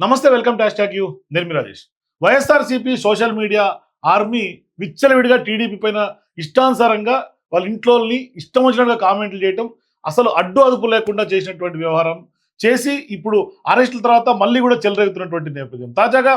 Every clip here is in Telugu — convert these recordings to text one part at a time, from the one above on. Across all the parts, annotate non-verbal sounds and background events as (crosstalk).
నమస్తే వెల్కమ్ టు హ్యాష్ యూ. నేను Rajesh. YSRCP social media army విచ్చలవిడిగా టీడీపీ పైన ఇష్టానుసారంగా వాళ్ళ ఇంట్లోని ఇష్టం వచ్చినట్టుగా కామెంట్లు చేయటం అసలు అడ్డు అదుపు లేకుండా చేసినటువంటి వ్యవహారం చేసి ఇప్పుడు అరెస్టుల తర్వాత మళ్ళీ కూడా చెలరేగుతున్నటువంటి నేపథ్యం. తాజాగా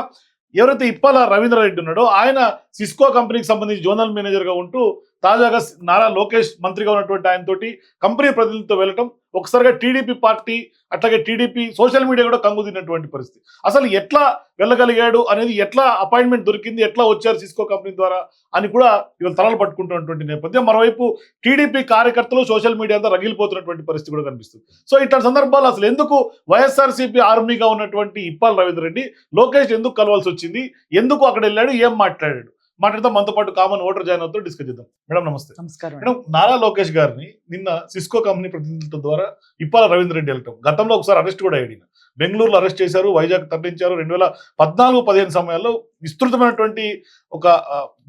ఎవరైతే ఇప్పాల రవీంద్రారెడ్డి ఉన్నాడో ఆయన సిస్కో కంపెనీకి సంబంధించి జోనల్ మేనేజర్గా ఉంటూ తాజాగా నారా లోకేష్ మంత్రిగా ఉన్నటువంటి ఆయనతోటి కంపెనీ ప్రతినిధులతో వెళ్ళటం ఒకసారిగా టీడీపీ పార్టీ అట్లాగే టీడీపీ సోషల్ మీడియా కూడా కంగు తిన్నటువంటి పరిస్థితి. అసలు ఎట్లా వెళ్ళగలిగాడు అనేది ఎట్లా అపాయింట్మెంట్ దొరికింది ఎట్లా వచ్చారు సిస్కో కంపెనీ ద్వారా అని కూడా ఇవాళ తలలు పట్టుకుంటున్నటువంటి నేపథ్యం. మరోవైపు టీడీపీ కార్యకర్తలు సోషల్ మీడియా అంతా రగిలిపోతున్నటువంటి పరిస్థితి కూడా కనిపిస్తుంది. సో ఇట్లాంటి సందర్భాలు అసలు ఎందుకు వైఎస్ఆర్సీపీ ఆర్మీగా ఉన్నటువంటి ఇప్పాల్ రవీంద్ర రెడ్డి లోకేష్ ఎందుకు కలవాల్సి వచ్చింది ఎందుకు అక్కడ వెళ్ళాడు ఏం మాట్లాడాడు? మాట్లాడితే మనతో పాటు కామన్ ఓటర్ జాయిన్ అవుతూ డిస్కస్ చేద్దాం. మేడం నమస్తే. నమస్కారం మేడం నారా లోకేష్ గారిని నిన్న సిస్కో కంపెనీ ప్రతినిధుల ద్వారా ఇప్పాల రవీంద్ర రెడ్డి వెళ్ళటం. గతంలో ఒకసారి అరెస్ట్ కూడా అయ్యాడు. బెంగళూరులో అరెస్ట్ చేశారు. వైజాగ్ తరలించారు. రెండు వేల పద్నాలుగు పదిహేను సమయాల్లో విస్తృతమైనటువంటి ఒక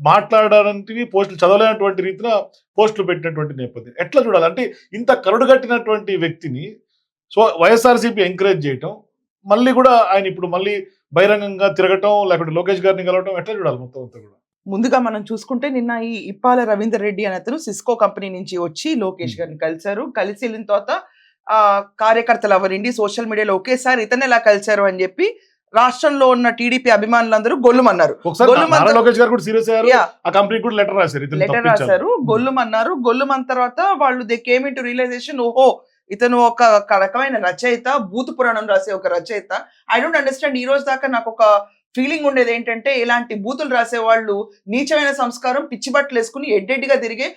మాట్లాడడానికి పోస్టులు చదవలేనటువంటి రీతిన పోస్టులు పెట్టినటువంటి నేపథ్యం. ఎట్లా చూడాలి? అంటే ఇంత కరుడుగట్టినటువంటి వ్యక్తిని సో వైఎస్ఆర్సీపీ ఎంకరేజ్ చేయటం మళ్ళీ కూడా ఆయన ఇప్పుడు మళ్ళీ బహిరంగంగా తిరగటం లేకపోతే లోకేష్ గారిని కలవటం ఎట్లా చూడాలి మొత్తం అంతా కూడా? ముందుగా మనం చూసుకుంటే నిన్న ఈ ఇప్పాల రవీందర్ రెడ్డి అనే అతను సిస్కో కంపెనీ నుంచి వచ్చి లోకేష్. గారిని కలిశారు. కలిసి వెళ్ళిన తర్వాత ఆ కార్యకర్తలు ఎవరిండి? సోషల్ మీడియాలో ఒకేసారి ఇతను ఎలా కలిశారు అని చెప్పి రాష్ట్రంలో ఉన్న టీడీపీ అభిమానులందరూ గొల్లుమన్నారు. లెటర్ రాశారు. గొల్లుమన్నారు. గొల్లుమన్న తర్వాత వాళ్ళు they came in to realization ఓహో ఇతను ఒక ఒక రకమైన రచయిత భూత పురాణం రాసే ఒక రచయిత. ఐ డోంట్ అండర్స్టాండ్ ఈ రోజు దాకా నాకు ఒక ఫీలింగ్ ఉండేది ఏంటంటే ఇలాంటి బూతులు రాసే వాళ్ళు నీచమైన సంస్కారం పిచ్చి బట్టలు వేసుకుని ఎడ్డెడ్డిగా తిరిగే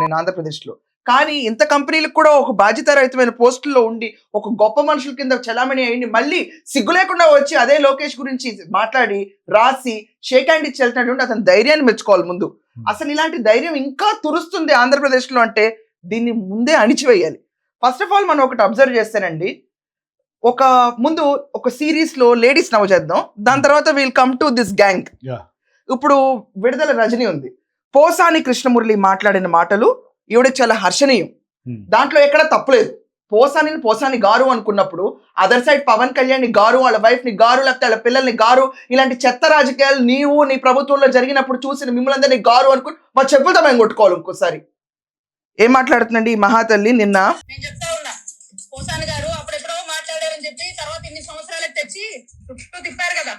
నేను ఆంధ్రప్రదేశ్లో కానీ ఇంత కంపెనీలకు కూడా ఒక బాధ్యతారహితమైన పోస్టుల్లో ఉండి ఒక గొప్ప మనుషుల కింద చలామణి అయ్యింది మళ్ళీ సిగ్గు లేకుండా వచ్చి అదే లోకేష్ గురించి మాట్లాడి రాసి షేక్ హ్యాండ్ ఇచ్చి వెళ్తున్నాడు అతని ధైర్యాన్ని మెచ్చుకోవాలి ముందు. అసలు ఇలాంటి ధైర్యం ఇంకా తురుస్తుంది ఆంధ్రప్రదేశ్లో అంటే దీన్ని ముందే అణిచివేయాలి. ఫస్ట్ ఆఫ్ ఆల్ మనం ఒకటి అబ్జర్వ్ చేస్తానండి ఒక ముందు ఒక సిరీస్లో లేడీస్ నవ్వు చేద్దాం. దాని తర్వాత we'll come to this gang. ఇప్పుడు విడుదల రజని ఉంది. పోసాని కృష్ణమురళి మాట్లాడిన మాటలు ఈవిడ చాలా హర్షణీయం. Hmm. దాంట్లో ఎక్కడ తప్పులేదు పోసాని పోసాని గారు అనుకున్నప్పుడు అదర్ సైడ్ పవన్ కళ్యాణ్ని గారు వాళ్ళ వైఫ్ని గారు లేకపోతే వాళ్ళ పిల్లల్ని గారు ఇలాంటి చెత్త రాజకీయాలు నీవు నీ ప్రభుత్వంలో జరిగినప్పుడు చూసిన మిమ్మల్ని అందరినీ గారు అనుకుని మా చెప్పులతో మేము కొట్టుకోవాలి ఇంకోసారి. ఏం మాట్లాడుతుందండి ఈ మహాతల్లి నిన్న? నేను చెప్తా ఉన్నా. పోసాని గారు అప్పుడెప్పుడో మాట్లాడారని చెప్పి తర్వాత ఇన్ని సంవత్సరాలకు తెచ్చి చుట్టూ తిప్పారు కదా.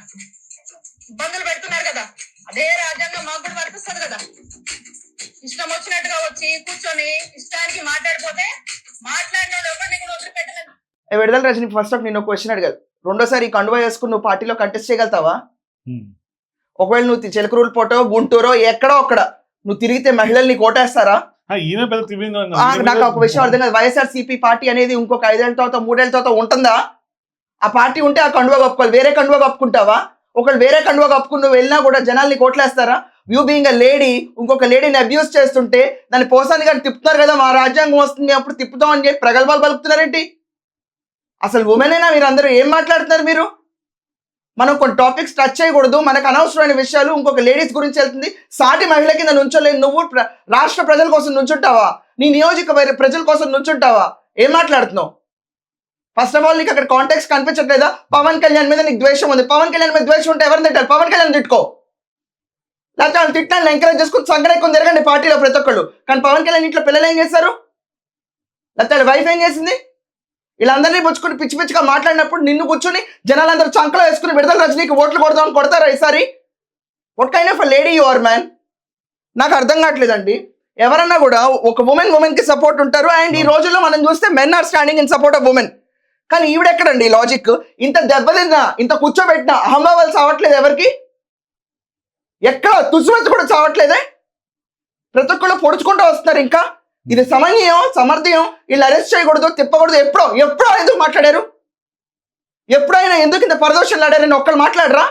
ఇబ్బందులు పెడుతున్నారు కదా. అదే రాజ్యాంగం మాకు కూడా వర్తిస్తుంది కదా. ఇష్టం వచ్చినట్టుగా వచ్చి కూర్చొని ఇష్టానికి మాట్లాడిపోతే మాట్లాడిన ఎవరిని కూడా వదిలిపెట్టలేదు ఏ విడుదల రజని ఫస్ట్ ఆఫ్ నేను ఒక క్వశ్చన్ అడగాలి రెండోసారి ఈ కండువా వేసుకుని నువ్వు పార్టీలో కంటెస్ట్ చేయగలుగుతావా. ఒకవేళ నువ్వు చిలకరూరు పోటో గుంటూరో ఎక్కడో అక్కడ నువ్వు తిరిగితే మహిళల్ని కోటేస్తారా ఆ, ఈమె పెద్ద త్రివింగా ఆ, నాకు ఒక విషయం అర్థం కాదు. వైఎస్ఆర్ సిపి పార్టీ అనేది ఇంకొక ఐదేళ్ళ తర్వాత మూడేళ్ళ తర్వాత ఉంటుందా? ఆ పార్టీ ఉంటే ఆ కండువా కప్పుకోవాలి. వేరే కండువా కప్పుకుంటావా? ఒకళ్ళు వేరే కండువా కప్పుకుని నువ్వు వెళ్ళినా కూడా జనాల్ని కోట్లేస్తారా? యూ బీయింగ్ అ లేడీ ఇంకొక లేడీని అబ్యూస్ చేస్తుంటే దాన్ని పోసాని గారు తిప్పుతున్నారు కదా మా రాజ్యాంగం వస్తుంది అప్పుడు తిప్పుతాం అని చెప్పి ప్రగల్భాలు పలుకుతున్నారేంటి? అసలు ఉమెనేనా మీరు అందరూ ఏం మాట్లాడుతున్నారు మీరు? మనం కొన్ని టాపిక్స్ టచ్ చేయకూడదు. మనకు అనవసరమైన విషయాలు ఇంకొక లేడీస్ గురించి వెళ్తుంది. సాటి మహిళ కింద నుంచోలేదు నువ్వు ప్ర- రాష్ట్ర ప్రజల కోసం నుంచుంటావా? నీ నియోజకవర్గ ప్రజల కోసం నుంచుంటావా? ఏం మాట్లాడుతున్నావు? ఫస్ట్ ఆఫ్ ఆల్ నీకు అక్కడ కాంటాక్ట్స్ కనిపించట్లేదా? పవన్ కళ్యాణ్ మీద నీకు ద్వేషం ఉంది. పవన్ కళ్యాణ్ మీద ద్వేషం ఉంటే ఎవరిని తిట్టారు పవన్ కళ్యాణ్ తిట్టుకో. లేకపోతే వాళ్ళు తిట్టాలని ఎంకరేజ్ చేసుకుని సంగడెక్కుని తిరగండి పార్టీలో ప్రతి ఒక్కళ్ళు. కానీ పవన్ కళ్యాణ్ ఇంట్లో పిల్లలు ఏం చేశారు లేకపోతే వైఫ్ ఏం చేసింది? వీళ్ళందరినీ పుచ్చుకుని పిచ్చి పిచ్చిగా మాట్లాడినప్పుడు నిన్ను కూర్చొని జనాలందరూ చంకలో వేసుకుని విడుదల రజనీకి ఓట్లు కొడదామని కొడతారా ఈసారి? What kind of lady you are man నాకు అర్థం కావట్లేదండి. ఎవరన్నా కూడా ఒక ఉమెన్ ఉమెన్కి సపోర్ట్ ఉంటారు. అండ్ ఈ రోజుల్లో మనం చూస్తే men are standing in support of women కానీ ఈవిడెక్కడండి? లాజిక్ ఇంత దెబ్బతిన్నా ఇంత కూర్చోబెట్టినా అహంభావాలు చావట్లేదు ఎవరికి? ఎక్కడ తుసుమెత్తు కూడా చావట్లేదే? ప్రతి ఒక్కళ్ళు పొడుచుకుంటూ వస్తున్నారు ఇంకా. ఇది సమన్వయం సమర్థ్యం వీళ్ళు అరెస్ట్ చేయకూడదు తిప్పకూడదు ఎప్పుడో ఎప్పుడో ఎందుకు మాట్లాడారు? ఎప్పుడైనా ఎందుకు ఇంత పరదోషాలు ఆడారని ఒక్కళ్ళు మాట్లాడరా?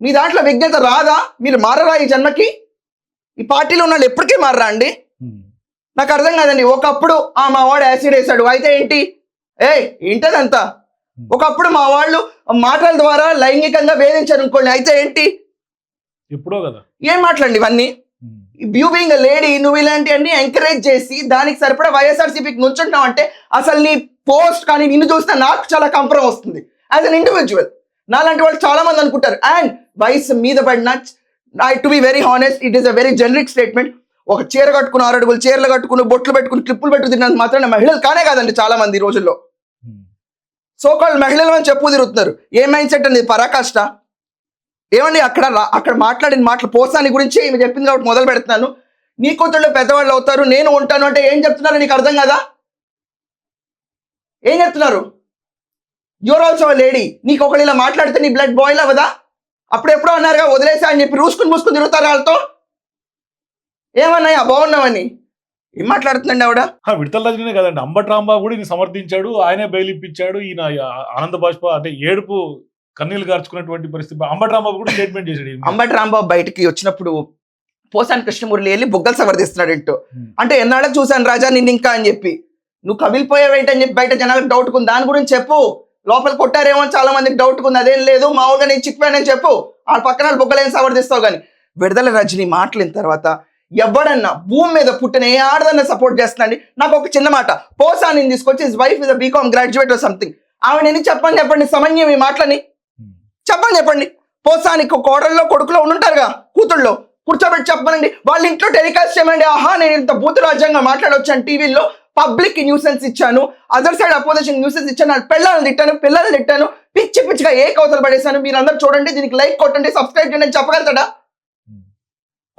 మీ దాంట్లో విజ్ఞత రాదా? మీరు మారరా ఈ జన్మకి? ఈ పార్టీలో ఉన్న వాళ్ళు ఎప్పటికీ మారరా అండి. నాకు అర్థం కాదండి. ఒకప్పుడు ఆ మా వాడు యాసిడ్ వేసాడు అయితే ఏంటి? ఏ ఏంటదంతా ఒకప్పుడు మా వాళ్ళు మాటల ద్వారా లైంగికంగా వేధించారు అనుకోండి అయితే ఏంటి? ఎప్పుడో కదా. ఏం మాట్లాడండి ఇవన్నీ. బ్యూ బీయింగ్ లేడీ నువ్వు ఇలాంటివన్నీ ఎంకరేజ్ చేసి దానికి సరిపడా వైఎస్ఆర్సీపీకి నుంచుంటావు అంటే అసలు నీ పోస్ట్ కానీ నిన్ను చూస్తే నాకు చాలా కంపరం వస్తుంది. యాజ్ అన్ ఇండివిజువల్ నాలాంటి వాళ్ళు చాలా మంది అనుకుంటారు. అండ్ వయసు మీద పడిన I to be very honest it is a very generic statement ఒక చీర కట్టుకుని ఆరు అడుగులు చీరలు కట్టుకుని బొట్లు పెట్టుకుని క్లిప్పులు పెట్టు తిన్నంత మాత్రం మహిళలు కానే కాదండి చాలా మంది ఈ రోజుల్లో. సోకాళ్ళు మహిళలు అని చెప్పు తిరుగుతున్నారు. ఏ మైండ్ సెట్ అనేది పరాకాష్ట? ఏమండి అక్కడ అక్కడ మాట్లాడిన మాటలు పోసాని గురించి ఈమె చెప్పింది కాబట్టి మొదలు పెడుతున్నాను. నీ కూతుళ్ళు పెద్దవాళ్ళు అవుతారు నేను ఉంటాను అంటే ఏం చెప్తున్నారు నీకు అర్థం కదా? ఏం చెప్తున్నారు? యువర్ ఆల్సో లేడీ నీకు ఒకళ్ళు ఇలా మాట్లాడితే నీ బ్లడ్ బాయిల్ అవ్వదా? అప్పుడు ఎప్పుడో అన్నారుగా వదిలేసా అని చెప్పి రూసుకుని మూసుకుని తిరుగుతారు వాళ్ళతో? ఏమన్నాయా బాగున్నావని ఏం మాట్లాడుతుందండి ఆవిడ? ఆ, విడతల రజనీనే కదండి. అంబట్ రాంబాబు కూడా ఈయన సమర్థించాడు ఆయనే బెయిల్ ఇప్పించాడు ఈయన ఆనంద బాష్ప అంటే ఏడుపు కన్నీళ్ళు కార్చుకున్నటువంటి పరిస్థితి. అంబట్ రాంబాబు కూడా స్టేట్మెంట్ చేశాడు. అంబటి రాంబాబు బయటికి వచ్చినప్పుడు పోసాని కృష్ణమురళి వెళ్ళి బుగ్గలు సమర్థిస్తున్నాడు ఏంటో. అంటే ఎన్నాళ్ళకి చూశాను రాజా నిన్ను ఇంకా అని చెప్పి. నువ్వు కవిలిపోయావేంటి అని చెప్పి బయట జనాలకు డౌట్ ఉంది దాని గురించి చెప్పు. లోపల కొట్టారేమో చాలా మందికి డౌట్ ఉంది అదేం లేదు. మామూలుగా నేను చిక్కిపోయానని చెప్పు. ఆ పక్కన వాళ్ళ బుగ్గలు ఏం సమర్థిస్తావు కానీ. విడుదల రజని మాటలిన తర్వాత ఎవడన్నా భూమి మీద పుట్టిన ఏ ఆడదన్నా సపోర్ట్ చేస్తున్నాండి నాకు ఒక చిన్న మాట. పోసాని తీసుకొచ్చి his wife is B Com graduate something ఆమె నేను చెప్పండి చెప్పండి సమన్యం ఈ మాటలని. చెప్పండి చెప్పండి. పోసానికి కోడల్లో కొడుకులో ఉండుంటారుగా కూతుళ్ళో. కూర్చోబెట్టి చెప్పనండి వాళ్ళ ఇంట్లో టెలికాస్ట్ చేయమండి. ఆహా నేను ఇంత బూతు రాజ్యంగా మాట్లాడొచ్చాను టీవీలో పబ్లిక్ న్యూసెన్స్ ఇచ్చాను. అదర్ సైడ్ అపోజిషన్ న్యూసెన్స్ ఇచ్చాను. నా పిల్లల్ని తిట్టాను పిల్లల్ని తిట్టాను. పిచ్చి పిచ్చిగా ఏ కవతలు పడేశాను? మీరు అందరూ చూడండి దీనికి లైక్ కొట్టండి సబ్స్క్రైబ్ చేయండి చెప్పగలుగుతాడా?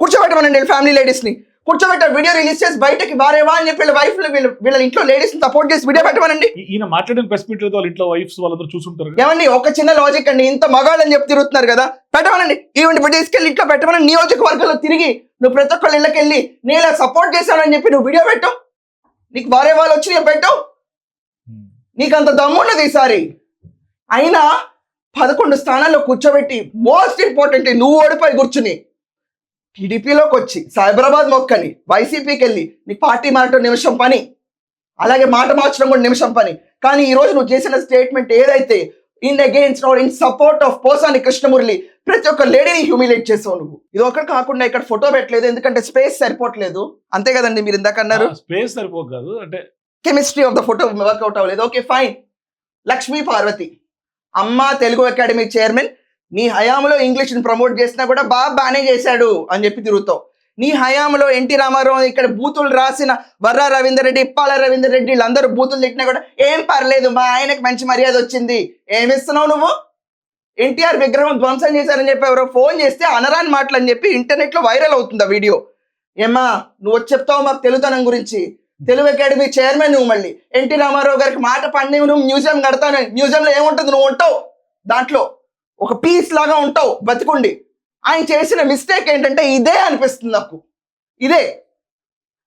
కూర్చోబెట్టమనండి ఫ్యామిలీ లేడీస్ని కూర్చోబెట్టారు వీడియో రిలీజ్ చేసి బయటకి వారేవా అని చెప్పి వీళ్ళ వైఫ్ వీళ్ళ వీళ్ళ ఇంట్లో లేడీస్ని సపోర్ట్ చేసి వీడియో పెట్టమనండి. ఈయన మాట్లాడిన ప్రెస్ మీట్ వాళ్ళ ఇంట్లో వైఫ్స్ వాళ్ళందరూ చూసుంటారు. ఏమండి ఒక చిన్న లాజిక్ అండి. ఇంత మగాళ్ళని చెప్పి తిరుగుతున్నారు కదా. పెట్టమనండి. ఈవెంట్ తీసుకెళ్ళి ఇంట్లో పెట్టమని నియోజకవర్గంలో తిరిగి నువ్వు ప్రతి ఒక్కళ్ళ ఇళ్ళకి వెళ్ళి నేను ఇలా సపోర్ట్ చేశానని చెప్పి నువ్వు వీడియో పెట్టు. నీకు వారే వాళ్ళు వచ్చి నేను పెట్టు. నీకు అంత దమ్మున్నది ఈసారి. అయినా పదకొండు స్థానాల్లో కూర్చోబెట్టి మోస్ట్ ఇంపార్టెంట్ నువ్వు ఓడిపోయి కూర్చుని టీడీపీలోకి వచ్చి సైబరాబాద్ మొక్కని వైసీపీకి వెళ్ళి నీ పార్టీ మారటం నిమిషం పని. అలాగే మాట మార్చడం కూడా నిమిషం పని. కానీ ఈ రోజు నువ్వు చేసిన స్టేట్మెంట్ ఏదైతే in against or in support of Posani Krishnamurali ప్రతి ఒక్క లేడీని హ్యూమిలేట్ చేసావు నువ్వు. ఇది ఒకటి కాకుండా ఇక్కడ ఫోటో పెట్టలేదు ఎందుకంటే స్పేస్ సరిపోవట్లేదు. అంతే కదండి మీరు ఇందాక అన్నారు. స్పేస్ సరిపోదు అంటే chemistry of the photo workout అవ్వలేదు. ఓకే ఫైన్ లక్ష్మీ పార్వతి అమ్మ తెలుగు అకాడమీ చైర్మన్ నీ హయాంలో ఇంగ్లీష్ని ప్రమోట్ చేసినా కూడా బాగా బాగానే చేశాడు అని చెప్పి తిరుగుతావు. నీ హయాంలో ఎన్టీ రామారావు ఇక్కడ బూతులు రాసిన వర్రా రవీందర్ రెడ్డి ఇప్పాల రవీందర్ రెడ్డి వీళ్ళందరూ బూతులు తిట్టినా కూడా ఏం పర్లేదు మా ఆయనకి మంచి మర్యాద వచ్చింది. ఏమిస్తున్నావు నువ్వు? ఎన్టీఆర్ విగ్రహం ధ్వంసం చేశారని చెప్పి ఎవరో ఫోన్ చేస్తే అనరాని మాటలు అని చెప్పి ఇంటర్నెట్లో వైరల్ అవుతుంది ఆ వీడియో. ఏమ్మా నువ్వు వచ్చి చెప్తావు మాకు తెలుగుతనం గురించి. తెలుగు అకాడమీ చైర్మన్ నువ్వు మళ్ళీ. ఎన్టీ రామారావు గారికి మాట పండి నువ్వు మ్యూజియం కడతాను. మ్యూజియంలో ఏముంటుంది? నువ్వు ఉంటావు దాంట్లో. ఒక పీస్ లాగా ఉంటావు బతికుండి. ఆయన చేసిన మిస్టేక్ ఏంటంటే ఇదే అనిపిస్తుంది నాకు. ఇదే.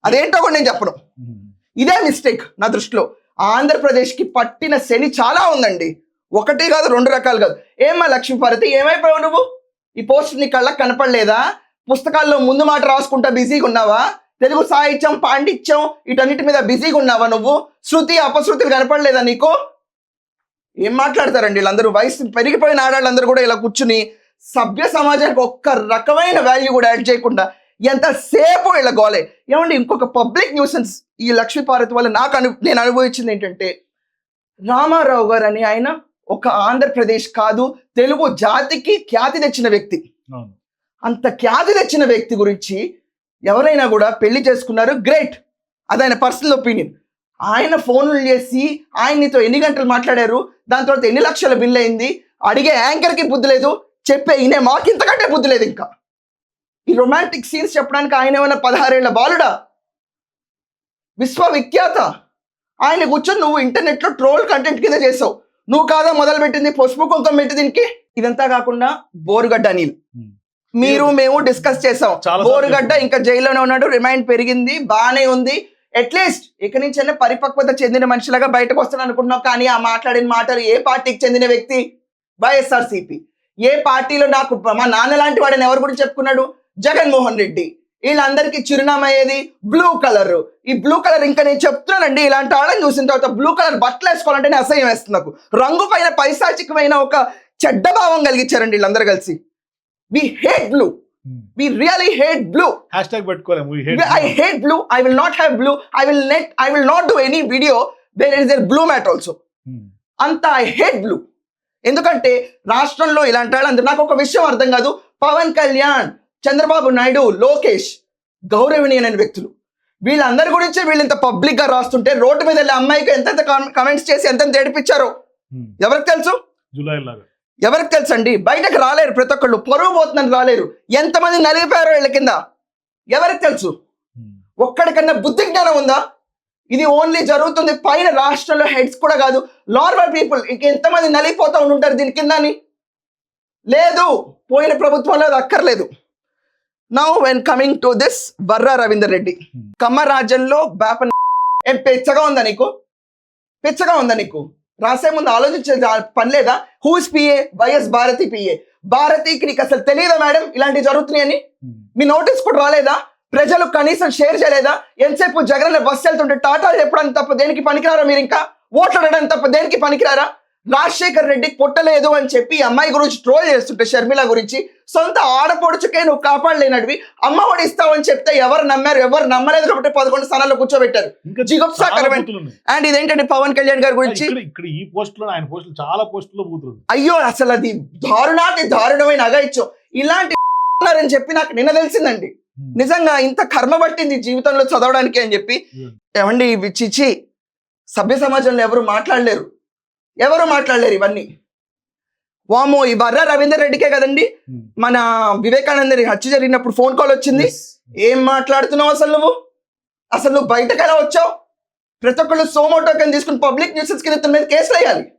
అదేంటో కూడా నేను చెప్పను. Hmm. ఇదే మిస్టేక్ నా దృష్టిలో. ఆంధ్రప్రదేశ్కి పట్టిన శని చాలా ఉందండి. ఒకటి కాదు రెండు రకాలు కాదు. ఏమ్మా లక్ష్మీపార్వతి ఏమైపోయావు నువ్వు? ఈ పోస్ట్ నీ కళ్ళకి కనపడలేదా? పుస్తకాల్లో ముందు మాట రాసుకుంటా బిజీగా ఉన్నావా? తెలుగు సాహిత్యం పాండిత్యం వీటన్నిటి మీద బిజీగా ఉన్నావా నువ్వు? శృతి అపశృతులు కనపడలేదా నీకు? ఏం మాట్లాడతారండి? వీళ్ళందరూ వయసు పెరిగిపోయిన ఆడాళ్ళందరూ కూడా ఇలా కూర్చుని సభ్య సమాజానికి ఒక్క రకమైన వాల్యూ కూడా యాడ్ చేయకుండా ఎంతసేపు వీళ్ళ గోలే. ఏమండి ఇంకొక పబ్లిక్ న్యూసెన్స్ ఈ లక్ష్మీపార్వతి వల్ల నాకు అను నేను అనుభవించింది ఏంటంటే రామారావు గారు అని ఆయన ఒక ఆంధ్రప్రదేశ్ కాదు తెలుగు జాతికి ఖ్యాతి తెచ్చిన వ్యక్తి. అంత ఖ్యాతి తెచ్చిన వ్యక్తి గురించి ఎవరైనా కూడా పెళ్ళి చేసుకున్నారు గ్రేట్ అది ఆయన పర్సనల్ ఒపీనియన్ ఆయన ఫోన్లు చేసి ఆయన నీతో ఎన్ని గంటలు మాట్లాడారు? దాని తర్వాత ఎన్ని లక్షల బిల్ అయింది? అడిగే యాంకర్కి బుద్ధి లేదు. చెప్పే ఈయన మాకు ఇంతకంటే బుద్ధి లేదు ఇంకా. ఈ రొమాంటిక్ సీన్స్ చెప్పడానికి ఆయన ఏమైనా పదహారేళ్ళ బాలుడా? విశ్వవిఖ్యాత. ఆయన కూర్చొని నువ్వు ఇంటర్నెట్లో ట్రోల్ కంటెంట్ కింద చేసావు. నువ్వు కాదా మొదలు పెట్టింది పసుపు కుంకం పెట్టి దీనికి? ఇదంతా కాకుండా బోరుగడ్డ అనిల్. మీరు మేము డిస్కస్ చేసాం. చాలా బోరుగడ్డ ఇంకా జైల్లోనే ఉన్నాడు. రిమైండ్ పెరిగింది. బానే ఉంది. అట్లీస్ట్ ఇక నుంచి పరిపక్వత చెందిన మనిషిలాగా బయటకు వస్తాను అనుకుంటున్నాం కానీ ఆ మాట్లాడిన మాటలు ఏ పార్టీకి చెందిన వ్యక్తి? వైఎస్ఆర్సీపీ. ఏ పార్టీలో నాకు మా నాన్న లాంటి వాడిని ఎవరు గురించి చెప్పుకున్నాడు? జగన్మోహన్ రెడ్డి. వీళ్ళందరికీ చిరునామా ఏది? Blue colour. ఈ బ్లూ కలర్ ఇంకా నేను చెప్తున్నానండి. ఇలాంటి వాళ్ళని చూసిన తర్వాత బ్లూ కలర్ బట్టలు వేసుకోవాలంటేనే అసహ్యం వేస్తుంది నాకు. రంగు పైన పైశాచికమైన ఒక చెడ్డ భావం కలిగించారండి వీళ్ళందరూ కలిసి. We hate blue we really hate blue hashtag పెట్టుకోలేము blue. I will not have blue. I will net. I will not do any video where there is a blue mat also. Hmm. అంత ఐ హేట్ బ్లూ ఎందుకంటే రాష్ట్రంలో ఇలాంటి వాళ్ళందరూ నాకు ఒక విషయం అర్థం కాదు పవన్ కళ్యాణ్ చంద్రబాబు నాయుడు లోకేష్ గౌరవనీయమైన వ్యక్తులు వీళ్ళందరి గురించి వీళ్ళు ఇంత పబ్లిక్గా రాస్తుంటే రోడ్డు మీద వెళ్ళి అమ్మాయికి ఎంతెంత కమెంట్స్ చేసి ఎంతెంత ఏడిపించారో ఉమ్. ఎవరికి తెలుసు జూలై లాగా ఎవరికి తెలుసు అండి బయటకు రాలేరు ప్రతి ఒక్కళ్ళు. పొరుగు పోతుందని రాలేరు. ఎంతమంది నలిగిపోయారో వీళ్ళ కింద? ఎవరికి తెలుసు? ఉమ్. ఒక్కడికన్నా బుద్ధి జ్ఞానం ఉందా? ఇది ఓన్లీ జరుగుతుంది పైన రాష్ట్రంలో హెడ్స్ కూడా కాదు. నార్మల్ పీపుల్ ఇంక ఎంతమంది నలిగిపోతా ఉంటారు దీని కింద లేదు. పోయిన ప్రభుత్వంలో అది అక్కర్లేదు. Now when coming to this Barra Ravinder Reddy. Kamma రాజ్యంలో బాప ఏం పెచ్చగా ఉందా నీకు? పెచ్చగా ఉందా నీకు? రాసే ముందు ఆలోచించే పని లేదా? Who's PA YS Bharathi PA భారతికి నీకు అసలు తెలియదా మేడం? ఇలాంటివి జరుగుతున్నాయని ఉమ్. మీ నోటీస్ కూడా రాలేదా? ప్రజలు కనీసం షేర్ చేయలేదా? ఎంతసేపు జగన్ బస్సు వెళ్తుంటే టాటాలు చెప్పడానికి తప్ప దేనికి పనికిరారా మీరు ఇంకా? ఓట్లు అడగడానికి తప్ప దేనికి పనికిరారా? రాజశేఖర్ రెడ్డికి పుట్టలేదు అని చెప్పి అమ్మాయి గురించి ట్రోల్ చేస్తుంటే షర్మిల గురించి సొంత ఆడపడుచుకే నువ్వు కాపాడలేనడివి. అమ్మ ఇస్తావని చెప్తే ఎవరు నమ్మారు? ఎవరు నమ్మలేదు కాబట్టి పదకొండు స్థానాల్లో కూర్చోబెట్టారు. జిగుప్సాకరమైన-. అండ్ ఇదేంటంటే పవన్ కళ్యాణ్ గారి గురించి? ఇక్కడ ఈ పోస్ట్లో ఆయన పోస్టులు చాలా పోస్టుల్లో. అయ్యో అసలు అది దారుణాతి దారుణమైన అగాయిత్యం ఇలాంటి (laughs) ఉన్నారని చెప్పి నాకు నిన్న తెలిసిందండి. ఉమ్. నిజంగా ఇంత కర్మ పట్టింది జీవితంలో చదవడానికి అని చెప్పి. Hmm. ఏమండి ఇవి చిచి సభ్య సమాజంలో ఎవరు మాట్లాడలేరు? ఎవరు మాట్లాడలేరు ఇవన్నీ? వామో ఈ బర్రా రవీందర్ రెడ్డికే కదండి. ఉమ్. మన వివేకానంద హత్య జరిగినప్పుడు ఫోన్ కాల్ వచ్చింది. ఏం మాట్లాడుతున్నావు అసలు నువ్వు? అసలు నువ్వు బయటకు ఎలా వచ్చావు? ప్రతి ఒక్కళ్ళు సోమో టోకెన్ తీసుకుని పబ్లిక్ న్యూసెన్స్ కింద ఇతని మీద కేసులు వేయాలి.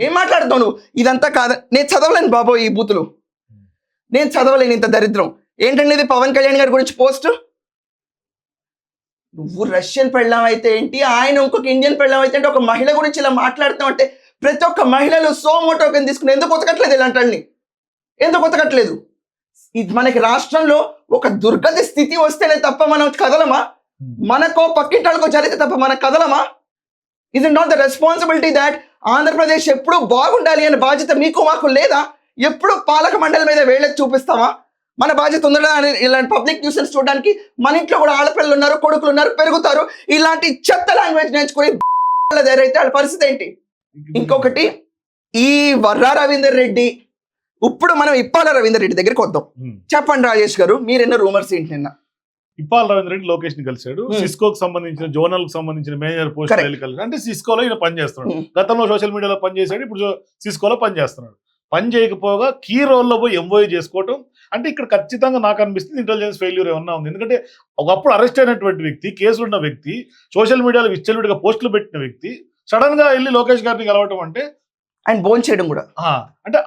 ఏం మాట్లాడుతావు నువ్వు? ఇదంతా కాదు? నేను చదవలేను బాబు ఈ బూతులు. నేను చదవలేను ఇంత దరిద్రం. ఏంటండి ఇది పవన్ కళ్యాణ్ గారి గురించి పోస్ట్? నువ్వు రష్యన్ పెళ్ళం అయితే ఏంటి? ఆయన ఇంకొక ఇండియన్ పెళ్ళం అయితే ఏంటి? ఒక మహిళ గురించి ఇలా మాట్లాడుతావు అంటే ప్రతి ఒక్క మహిళలు సోమో టోకెన్ తీసుకుని ఎందుకు ఉతకట్లేదు ఇలాంటి ఎందుకు ఉతకట్లేదు? ఇది మనకి రాష్ట్రంలో ఒక దుర్గతి స్థితి వస్తేనే తప్ప మనం కదలమా? ఉమ్. మనకో పక్కింటాళ్ళకో జరిగితే తప్ప మన కదలమా? ఇది not the responsibility that Andhra Pradesh ఎప్పుడు బాగుండాలి అనే బాధ్యత మీకు మాకు లేదా? ఎప్పుడు పాలక మండలి మీద వేళ్ళెత్తి చూపిస్తామా? మన బాధ్యత ఉందా అని ఇలాంటి పబ్లిక్ న్యూసెన్స్ చూడడానికి? మన ఇంట్లో కూడా ఆడపిల్లలు ఉన్నారు కొడుకులు ఉన్నారు పెరుగుతారు. ఇలాంటి చెత్త లాంగ్వేజ్ నేర్చుకుని (laughs) అయితే వాళ్ళ పరిస్థితి ఏంటి? ఇంకొకటి ఈ వర్రా రవీందర్ రెడ్డి ఇప్పుడు మనం ఇప్పాల రవీందర్ రెడ్డి దగ్గరికి వద్దాం. చెప్పండి రాజేష్ గారు మీరెన్నో రూమర్స్ ఏంటి నిన్న? ఇప్పాల రవీంద్ర రెడ్డి లోకేష్ని కలిశాడు. సిస్కోకి సంబంధించిన జోనల్కి సంబంధించిన మేనేజర్ పోస్ట్ కలిశాడు. అంటే సిస్కోలో ఈయన పని చేస్తున్నాడు. Hmm. గతంలో సోషల్ మీడియాలో పని చేశాడు ఇప్పుడు సిస్కోలో పని చేస్తున్నాడు. పని చేయకపోగా కీ రోల్లో పోయి ఎంఓఏ చేసుకోవటం అంటే ఇక్కడ ఖచ్చితంగా నాకు అనిపిస్తుంది ఇంటెలిజెన్స్ ఫెయిల్యూర్ ఏమన్నా ఉంది. ఎందుకంటే ఒకప్పుడు అరెస్ట్ అయినటువంటి వ్యక్తి కేసులు ఉన్న వ్యక్తి సోషల్ మీడియాలో విచ్చలవిడిగా పోస్టులు పెట్టిన వ్యక్తి సడన్గా వెళ్ళి లోకేష్ గారిని కలవటం అంటే అండ్ బోన్ చేయడం కూడా. అంటే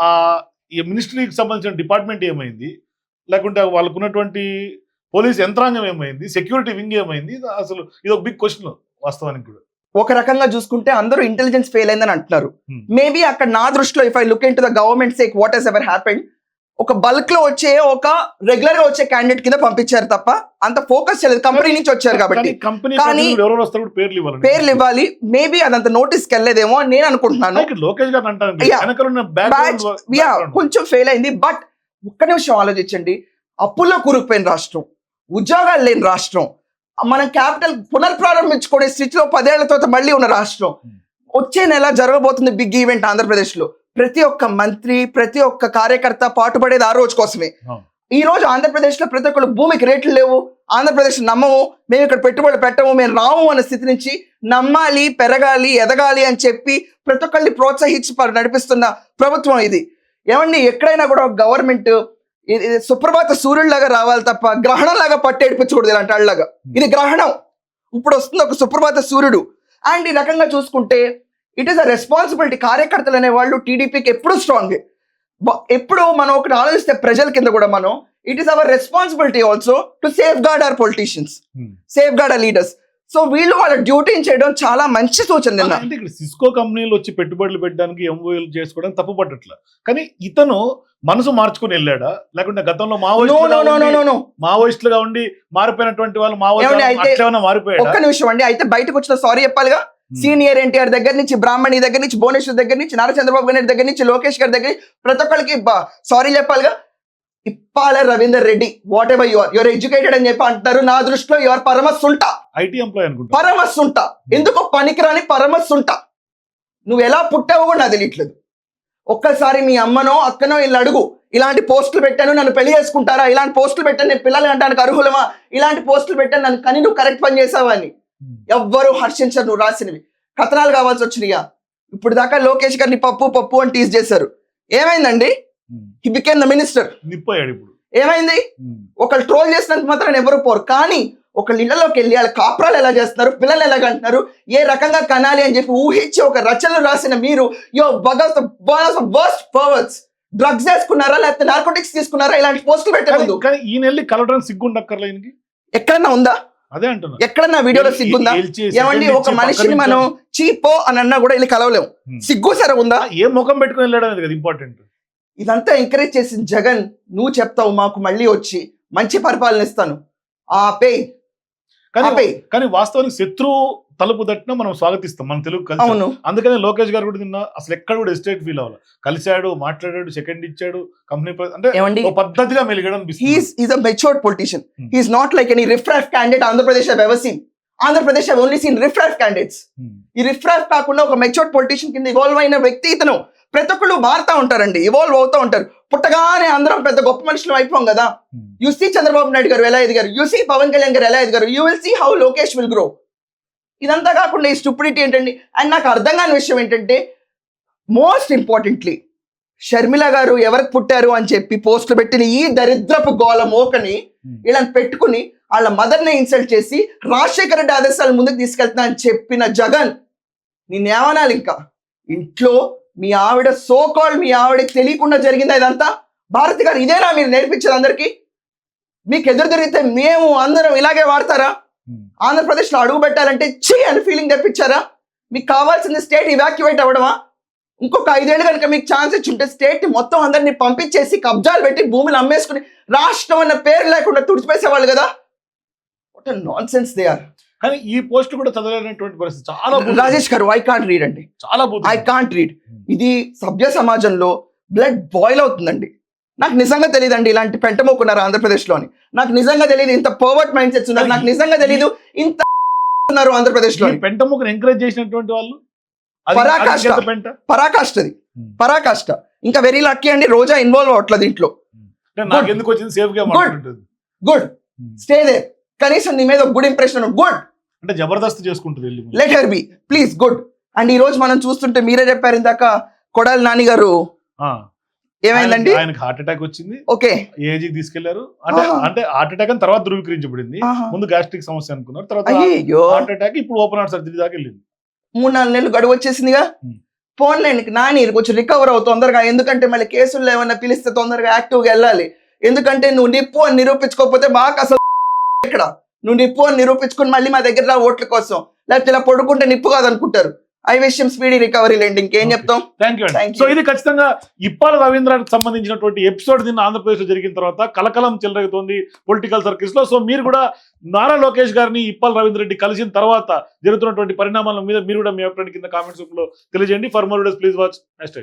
ఆ- మినిస్ట్రీకి సంబంధించిన డిపార్ట్మెంట్ ఏమైంది? లేకుంటే వాళ్ళకు ఉన్నటువంటి పోలీస్ యంత్రాంగం ఏమైంది? సెక్యూరిటీ వింగ్ ఏమైంది? అసలు ఇది ఒక బిగ్ క్వశ్చన్ వాస్తవానికి కూడా. ఒక రకంగా చూసుకుంటే అందరూ ఇంటెలిజెన్స్ ఫెయిల్ అయిందని అంటున్నారు. మేబీ అక్కడ నా దృష్టిలో if I look in to the government sake whatsoever happened ఒక బల్క్లో వచ్చే ఒక రెగ్యులర్గా వచ్చే క్యాండిడేట్ కింద పంపించారు తప్ప అంత ఫోకస్ చేయలేదు. కంపెనీ నుంచి వచ్చారు కాబట్టి. కానీ- పేర్లు ఇవ్వాలి. మేబీ అదంత నోటీస్కి వెళ్ళలేదేమో అని నేను అనుకుంటున్నాను. కొంచెం ఫెయిల్ అయింది. బట్ ఒక్క నిమిషం ఆలోచించండి. అప్పుల్లో కూరుకుపోయిన రాష్ట్రం ఉద్యోగాలు లేని రాష్ట్రం మనం క్యాపిటల్ పునర్ప్రారంభించుకునే స్థితిలో పదేళ్ళ తర్వాత మళ్ళీ ఉన్న రాష్ట్రం Hmm. వచ్చే నెల జరగబోతుంది బిగ్ ఈవెంట్ ఆంధ్రప్రదేశ్లో ప్రతి ఒక్క మంత్రి ప్రతి ఒక్క కార్యకర్త పాటుపడేది ఆ రోజు కోసమే. ఈ రోజు ఆంధ్రప్రదేశ్లో ప్రతి ఒక్కరు భూమికి రేట్లు లేవు ఆంధ్రప్రదేశ్ నమ్మము మేము ఇక్కడ పెట్టుబడులు పెట్టము మేము రాము అనే స్థితి నుంచి నమ్మాలి పెరగాలి ఎదగాలి అని చెప్పి ప్రతి ఒక్కరిని ప్రోత్సహించి నడిపిస్తున్న ప్రభుత్వం ఇది. ఏమండి ఎక్కడైనా కూడా గవర్నమెంట్ సుప్రభాత సూర్యుడిలాగా రావాలి తప్ప గ్రహణం లాగా పట్టేడిపించకూడదు ఇలాంటి వాళ్ళలాగా. ఇది గ్రహణం. ఇప్పుడు వస్తుంది ఒక సుప్రభాత సూర్యుడు. అండ్ ఈ రకంగా చూసుకుంటే ఇట్ ఈస్ అ రెస్పాన్సిబిలిటీ కార్యకర్తలు అనే వాళ్ళు టీడీపీకి ఎప్పుడు స్ట్రాంగ్ ఎప్పుడు మనం ఒకటి ఆలోచిస్తే ప్రజల కింద కూడా మనం it is our responsibility also to safeguard our politicians. Safeguard our leaders so వీళ్ళు వాళ్ళ డ్యూటీని చేయడం చాలా మంచి సూచన నిన్న. అంటే ఇక్కడ సిస్కో కంపెనీలు వచ్చి పెట్టుబడులు పెట్టడానికి ఎంఓఎల్ చేసుకోవడానికి తప్పు పట్టట్ల కానీ ఇతను మనసు మార్చుకుని వెళ్ళాడా? లేకుంటే గతంలో నో మావోయిస్టులుగా ఉండి మారిపోయినటువంటి వాళ్ళు మావోయిస్ట్ అట్లేమన్నా ఒక్క నిమిషం అండి. అయితే బయటకు వచ్చిన సారీ చెప్పాలిగా. సీనియర్ ఎన్టీఆర్ దగ్గర నుంచి బ్రాహ్మణి దగ్గర నుంచి భువనేశ్వర్ దగ్గర నుంచి నారా చంద్రబాబు గారి దగ్గర నుంచి లోకేష్ గారి దగ్గర ప్రతి ఒక్కరికి sorry చెప్పాలిగా Ippala Ravinder Reddy whatever your your educated అని చెప్పి అంటారు. నా దృష్టిలో యువర్ పరమసుంట ఐటీ ఎంప్లాయ్ అనుకుంటా. పరమసుంట ఎందుకో పనికిరాని పరమసుంట నువ్వు ఎలా పుట్టావో కూడా నాకు తెలియట్లేదు. ఒక్కసారి మీ అమ్మనో అక్కనో వీళ్ళు అడుగు. ఇలాంటి పోస్టులు పెట్టాను నన్ను పెళ్ళి చేసుకుంటారా? ఇలాంటి పోస్టులు పెట్టాను నేను పిల్లలు అంటానికి అర్హులమా? ఇలాంటి పోస్టులు పెట్టాను నన్ను కానీ నువ్వు కరెక్ట్ పని చేసావా అని. ఎవ్వరు హర్షించరు నువ్వు రాసినవి. కథనాలు కావాల్సి వచ్చినాయిగా ఇప్పుడు దాకా లోకేష్ గారిని పప్పు పప్పు అని టీజ్ చేశారు. ఏమైందండి? హి బికేమ్ ద మినిస్టర్ నిప్పయ్యాడు ఇప్పుడు. ఏమైంది? ఒకళ్ళు ట్రోల్ చేసినంత మాత్రం ఎవరు పోరు. కానీ ఒకళ్ళ ఇళ్ళలోకి వెళ్ళి వాళ్ళ కాపురాలు ఎలా చేస్తున్నారు పిల్లలు ఎలా కంటున్నారు ఏ రకంగా కనాలి అని చెప్పి ఊహించి ఒక రచనలు రాసిన మీరు యో బగస్ వర్స్ట్ పవర్స్. డ్రగ్స్ వేసుకున్నారా లేకపోతే నార్కోటిక్స్ తీసుకున్నారా ఇలాంటి పోస్టులు పెట్టే కానీ ముందు? కానీ ఈయన వెళ్ళి కలవడానికి సిగ్గుండక్కర్లే ఈయనకి? ఎక్కడన్నా ఉందా? అదే అంటున్నా. ఎక్కడన్నా వీడియోలో సిగ్గుందా? ఏమండి ఒక మనిషిని మనం చీపో అని అన్నా కూడా వెళ్ళి కలవలేం. Hmm. సిగ్గు సరే ఉందా? ఏ ముఖం పెట్టుకుని వెళ్ళాడు అనేది కదా ఇంపార్టెంట్ ఇదంతా ఎంకరేజ్ చేసిన జగన్. నువ్వు చెప్తావు మాకు మళ్ళీ వచ్చి మంచి పరిపాలన ఇస్తాను. ఆపే కానీ కానీ వాస్తవానికి శత్రువు తలుపు తట్టినా మనం స్వాగతిస్తాం మన తెలుగు కలిసి అవును. అందుకనే లోకేష్ గారు కూడా నిన్న అసలు ఎక్కడ కూడా ఎస్టేట్ ఫీల్ అవ్వాలి. కలిశాడు మాట్లాడాడు సెకండ్ ఇచ్చాడు కంపెనీ అంటే పద్ధతిగా మెలిగడం is a matured politician. He's not like any riffraff candidate Andhra Pradesh ever seen Andhra Pradesh only seen riffraff candidates. ఈ రిఫ్రాఫ్ కాకుండా ఒక మెచ్యూర్డ్ పొలిటీషియన్ కింద ఇవాల్వ్ అయిన వ్యక్తి ఇతను. ప్రతి ఒక్కళ్ళు మారుతా ఉంటారండి ఇవాల్వ్ అవుతూ ఉంటారు. పుట్టగానే అందరం పెద్ద గొప్ప మనుషులు అయిపోం కదా. యు సీ చంద్రబాబు నాయుడు గారు ఎలా ఎదిగారు? యు సీ పవన్ కళ్యాణ్ గారు ఎలా ఎదిగారు? You will see how Lokesh will grow ఇదంతా కాకుండా ఈ స్టూపిడిటీ ఏంటండి అండ్ నాకు అర్థం కాని విషయం ఏంటంటే మోస్ట్ ఇంపార్టెంట్లీ షర్మిల గారు ఎవరికి పుట్టారు అని చెప్పి పోస్టులు పెట్టిన ఈ దరిద్రపు గోల మోకని Hmm. వీళ్ళని పెట్టుకుని వాళ్ళ మదర్ని ఇన్సల్ట్ చేసి రాజశేఖర రెడ్డి ఆదేశాలు ముందుకు తీసుకెళ్తున్నా అని చెప్పిన జగన్ నేనేమనాలి ఇంకా ఇంట్లో మీ ఆవిడ సో కాల్ మీ ఆవిడకి తెలియకుండా జరిగిందా ఇదంతా భారతి గారు ఇదేనా మీరు నేర్పించేది అందరికీ మీకు ఎదురు తిరిగితే మేము అందరం ఇలాగే వాడతారా. ఆంధ్రప్రదేశ్లో అడుగు పెట్టాలంటే చీ అని ఫీలింగ్ తెప్పించారా? మీకు కావాల్సింది స్టేట్ ఇవాక్యువేట్ అవ్వడమా? ఇంకొక ఐదేళ్ళు కనుక మీకు ఛాన్స్ ఇచ్చుంటే స్టేట్ మొత్తం అందరినీ పంపించేసి కబ్జాలు పెట్టి భూములు అమ్మేసుకుని రాష్ట్రం అన్న పేరు లేకుండా తుడిచిపేసేవాళ్ళు కదా? What nonsense they are కానీ ఈ పోస్ట్ కూడా చదవలేనటువంటి పరిస్థితి. చాలా. రాజేష్ గారు ఐ కాంట్ రీడ్ అండి. చాలా. ఐ కాంట్ రీడ్ ఇది సభ్య సమాజంలో బ్లడ్ బాయిల్ అవుతుందండి. నాకు నిజంగా తెలియదండి ఇలాంటి పెంటమోకున్నారు ఆంధ్రప్రదేశ్లోని. నాకు నిజంగా తెలియదు ఇంత పర్వర్ట్ మైండ్ సెట్స్ ఉన్నారు నాకు నిజంగా తెలియదు ఇంత ఉన్నారు ఆంధ్రప్రదేశ్లోని. ఈ పెంటముఖను ఎంకరేజ్ చేసినటువంటి వాళ్ళు? పరాకాష్ట. అది Hmm. పరాకాష్ట ఇంకా వెరీ లక్కీ అండి రోజా ఇన్వాల్వ్ అవ్వట్లేదు దీంట్లో. ఎందుకు వచ్చింది? సేఫ్గా. మాట్లాడుతుంది గుడ్ స్టే దే కనీసం నీ మీద గుడ్ ఇంప్రెషన్ గుడ్ అంటే జబర్దస్త్ చేసుకుంటుంది let her be please good and ఈ రోజు మనం చూస్తుంటే మీరే చెప్పారు ఇందాక కొడాలి నాని గారు. ఏమైందండి? ఆయనకి- హార్ట్ అటాక్ వచ్చింది. ఓకే. ఏజీ తీసుకెళ్ళారు. అంటే. అంటే హార్ట్ అటాక్ అని తర్వాత ధృవీకరించబడింది. ముందు గ్యాస్ట్రిక్ సమస్య అనుకున్నారు తర్వాత హార్ట్ అటాక్ ఇప్పుడు ఓపెన్ హార్ట్ సర్జరీ దాకా వెళ్ళింది. మూడు నాలుగు నెలలు గడువు వచ్చేసిందిగా. ఫోన్లేండి నాని కొంచెం రికవర్ అవ్వు తొందరగా. ఎందుకంటే మళ్ళీ కేసులు ఏమన్నా పిలిస్తే తొందరగా యాక్టివ్గా వెళ్ళాలి. ఎందుకంటే నువ్వు నిప్పు అని నిరూపించుకోకపోతే మాకు అసలు ఇక్కడ నువ్వు నిప్పు అని నిరూపించుకుని మళ్ళీ మా దగ్గర ఓట్ల కోసం. లేకపోతే ఇలా పడుకుంటే నిప్పు కాదనుకుంటారు. ఐ విషయం స్పీడీ రికవరీ లేండి. ఇంకేం. చెప్తాం? Thank you. సో ఇది ఖచ్చితంగా ఇప్పాల రవీంద్రానికి సంబంధించినటువంటి ఎపిసోడ్ నిన్న ఆంధ్రప్రదేశ్లో జరిగిన తర్వాత కలకలం చెలరేగుతోంది పొలిటికల్ సర్కిల్స్లో. సో మీరు కూడా నారా లోకేష్ గారిని ఇప్పాల రవీంద్ర రెడ్డి కలిసిన తర్వాత జరుగుతున్నటువంటి పరిణామాల మీద మీరు కూడా మీ అభిప్రాయం కింద కామెంట్స్లో తెలియజేయండి. For more please watch next